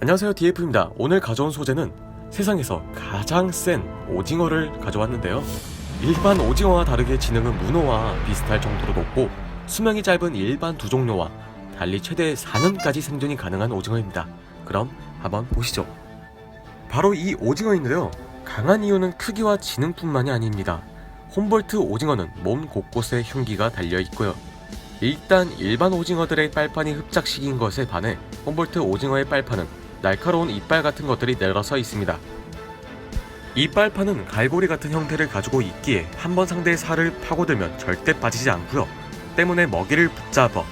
안녕하세요 DF입니다. 오늘 가져온 소재는 세상에서 가장 센 오징어를 가져왔는데요. 일반 오징어와 다르게 지능은 문어와 비슷할 정도로 높고 수명이 짧은 일반 두 종류와 달리 최대 4년까지 생존이 가능한 오징어입니다. 그럼 한번 보시죠. 바로 이 오징어인데요. 강한 이유는 크기와 지능뿐만이 아닙니다. 홈볼트 오징어는 몸 곳곳에 흉기가 달려 있고요. 일단 일반 오징어들의 빨판이 흡작식인 것에 반해 홈볼트 오징어의 빨판은 날카로운 이빨 같은 것들이 내려서 있습니다. 이 빨판은 갈고리 같은 형태를 가지고 있기에 한 번 상대의 살을 파고들면 절대 빠지지 않고요. 때문에 먹이를 붙잡아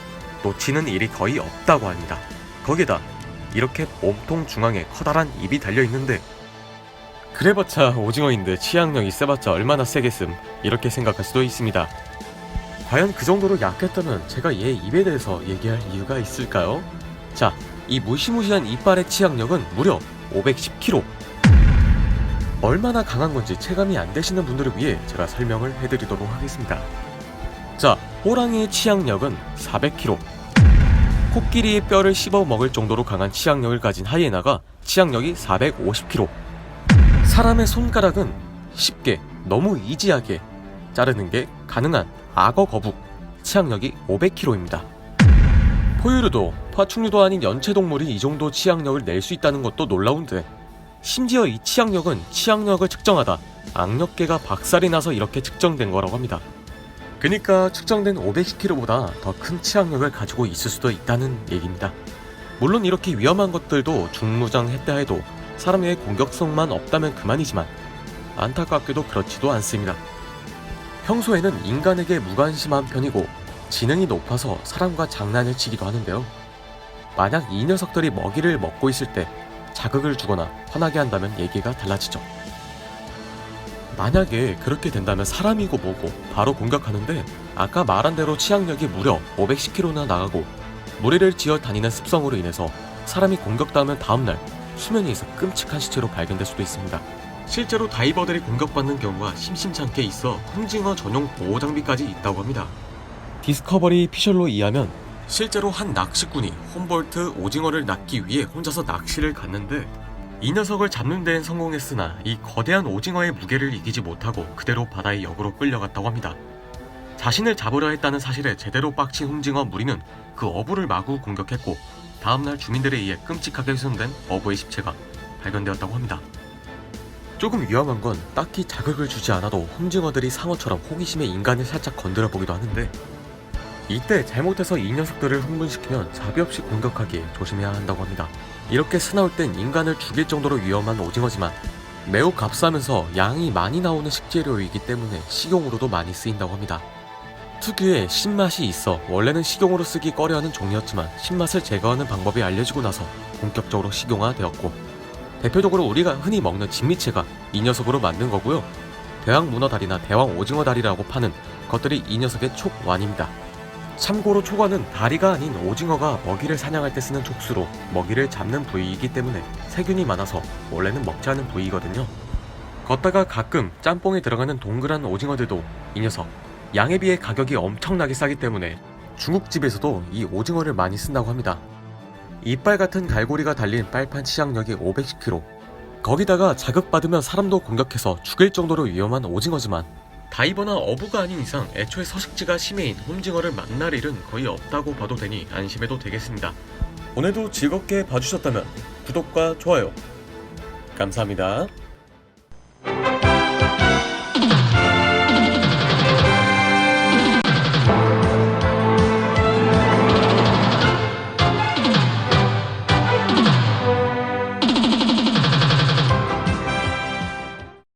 놓치는 일이 거의 없다고 합니다. 거기다 이렇게 몸통 중앙에 커다란 입이 달려 있는데 그래봤자 오징어인데 치약력이 세봤자 얼마나 세겠음 이렇게 생각할 수도 있습니다. 과연 그 정도로 약했다면 제가 얘 입에 대해서 얘기할 이유가 있을까요? 자, 이 무시무시한 이빨의 치약력은 무려 510kg. 얼마나 강한 건지 체감이 안 되시는 분들을 위해 제가 설명을 해드리도록 하겠습니다. 자, 호랑이의 치약력은 400kg. 코끼리의 뼈를 씹어 먹을 정도로 강한 치약력을 가진 하이에나가 치약력이 450kg. 사람의 손가락은 쉽게 너무 이지하게 자르는 게 가능한 악어 거북 치약력이 500kg입니다. 포유류도 파충류도 아닌 연체동물이 이 정도 치약력을 낼 수 있다는 것도 놀라운데 심지어 이 치약력은 치약력을 측정하다 악력계가 박살이 나서 이렇게 측정된 거라고 합니다. 그니까 측정된 510kg보다 더 큰 치약력을 가지고 있을 수도 있다는 얘기입니다. 물론 이렇게 위험한 것들도 중무장 했다 해도 사람의 공격성만 없다면 그만이지만 안타깝게도 그렇지도 않습니다. 평소에는 인간에게 무관심한 편이고 지능이 높아서 사람과 장난을 치기도 하는데요. 만약 이 녀석들이 먹이를 먹고 있을 때 자극을 주거나 화나게 한다면 얘기가 달라지죠. 만약에 그렇게 된다면 사람이고 뭐고 바로 공격하는데 아까 말한 대로 치약력이 무려 510kg나 나가고 무리를 지어 다니는 습성으로 인해서 사람이 공격당하면 다음날 수면 위에서 끔찍한 시체로 발견될 수도 있습니다. 실제로 다이버들이 공격받는 경우가 심심찮게 있어 홍징어 전용 보호 장비까지 있다고 합니다. 디스커버리 피셜로 의하면 실제로 한 낚시꾼이 홈볼트 오징어를 낚기 위해 혼자서 낚시를 갔는데 이 녀석을 잡는 데엔 성공했으나 이 거대한 오징어의 무게를 이기지 못하고 그대로 바다의 역으로 끌려갔다고 합니다. 자신을 잡으려 했다는 사실에 제대로 빡친 홍징어 무리는 그 어부를 마구 공격했고 다음날 주민들에 의해 끔찍하게 훼손된 어부의 시체가 발견되었다고 합니다. 조금 위험한 건 딱히 자극을 주지 않아도 홍징어들이 상어처럼 호기심에 인간을 살짝 건드려 보기도 하는데 이때 잘못해서 이 녀석들을 흥분시키면 자비 없이 공격하기에 조심해야 한다고 합니다. 이렇게 사나울 땐 인간을 죽일 정도로 위험한 오징어지만 매우 값싸면서 양이 많이 나오는 식재료이기 때문에 식용으로도 많이 쓰인다고 합니다. 특유의 신맛이 있어 원래는 식용으로 쓰기 꺼려하는 종이었지만 신맛을 제거하는 방법이 알려지고 나서 본격적으로 식용화되었고 대표적으로 우리가 흔히 먹는 진미채가 이 녀석으로 만든 거고요. 대왕 문어 다리나 대왕 오징어 다리라고 파는 것들이 이 녀석의 촉완입니다. 참고로 촉완은 다리가 아닌 오징어가 먹이를 사냥할 때 쓰는 촉수로 먹이를 잡는 부위이기 때문에 세균이 많아서 원래는 먹지 않은 부위이거든요. 걷다가 가끔 짬뽕에 들어가는 동그란 오징어들도 이 녀석 양에 비해 가격이 엄청나게 싸기 때문에 중국집에서도 이 오징어를 많이 쓴다고 합니다. 이빨 같은 갈고리가 달린 빨판 치약력이 510kg. 거기다가 자극받으면 사람도 공격해서 죽일 정도로 위험한 오징어지만 다이버나 어부가 아닌 이상 애초에 서식지가 심해인 홈징어를 만날 일은 거의 없다고 봐도 되니 안심해도 되겠습니다. 오늘도 즐겁게 봐주셨다면 구독과 좋아요 감사합니다.